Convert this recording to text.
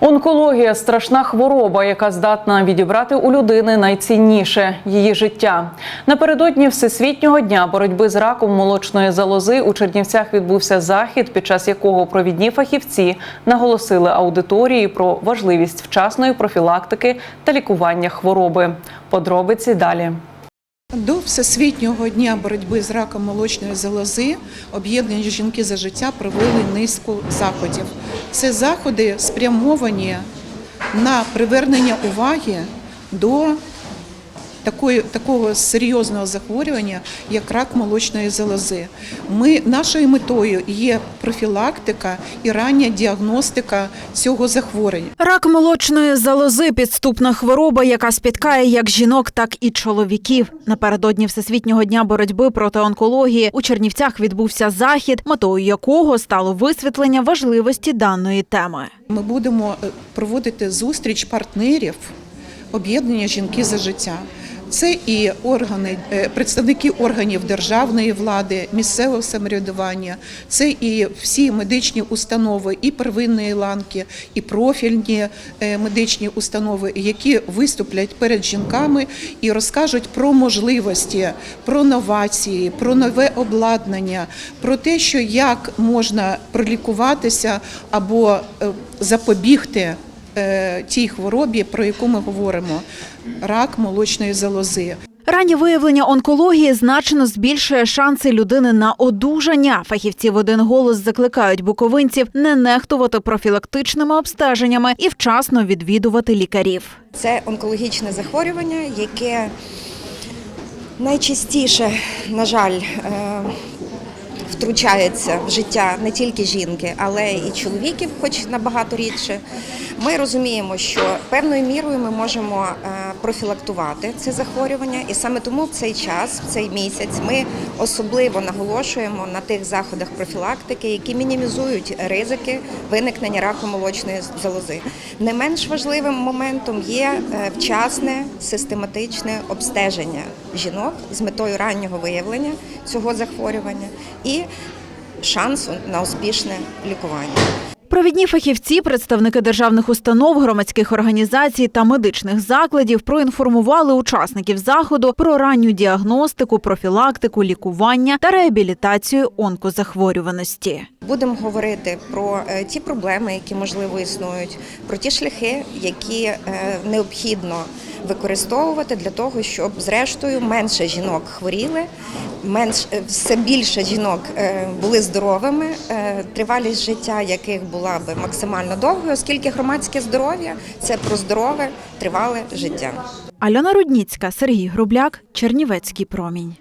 Онкологія страшна хвороба, яка здатна відібрати у людини найцінніше її життя. Напередодні Всесвітнього дня боротьби з раком молочної залози у Чернівцях відбувся захід, під час якого провідні фахівці наголосили аудиторії про важливість вчасної профілактики та лікування хвороби. Подробиці далі. До Всесвітнього дня боротьби з раком молочної залози об'єднані жінки за життя провели низку заходів. Це заходи спрямовані на привернення уваги до такої, такого серйозного захворювання, як рак молочної залози. Ми, нашою метою є профілактика і рання діагностика цього захворювання. Рак молочної залози підступна хвороба, яка спіткає як жінок, так і чоловіків. Напередодні Всесвітнього дня боротьби проти онкології у Чернівцях відбувся захід, метою якого стало висвітлення важливості даної теми. Ми будемо е, проводити зустріч партнерів об'єднання жінки за життя. Це і органи, е, представники органів державної влади, місцевого самоврядування, це і всі медичні установи, і первинної ланки, і профільні е, медичні установи, які виступлять перед жінками і розкажуть про можливості, про новації, про нове обладнання, про те, що як можна пролікуватися або е, запобігти тій хворобі, про яку ми говоримо, рак молочної залози. Раннє виявлення онкології значно збільшує шанси людини на одужання. Фахівці в один голос закликають буковинців не нехтувати профілактичними обстеженнями і вчасно відвідувати лікарів. Це онкологічне захворювання, яке найчастіше, на жаль, е, втручається в життя не тільки жінки, але і чоловіків, хоч набагато рідше. Ми розуміємо, що певною мірою ми можемо е, профілактувати це захворювання, і саме тому в цей час, в цей місяць, ми особливо наголошуємо на тих заходах профілактики, які мінімізують ризики виникнення раку молочної залози. Не менш важливим моментом є е, вчасне систематичне обстеження жінок з метою раннього виявлення цього захворювання і шансу на успішне лікування. Провідні фахівці, представники державних установ, громадських організацій та медичних закладів проінформували учасників заходу про ранню діагностику, профілактику, лікування та реабілітацію онкозахворюваності. Будемо говорити про е, ті проблеми, які можливо існують, про ті шляхи, які е, необхідно використовувати для того, щоб зрештою менше жінок хворіли, менш е, все більше жінок е, були здоровими, е, тривалість життя яких була би максимально довгою, оскільки громадське здоров'я це про здорове, тривале життя. Альона Рудніцька, Сергій Грубляк, Чернівецький промінь.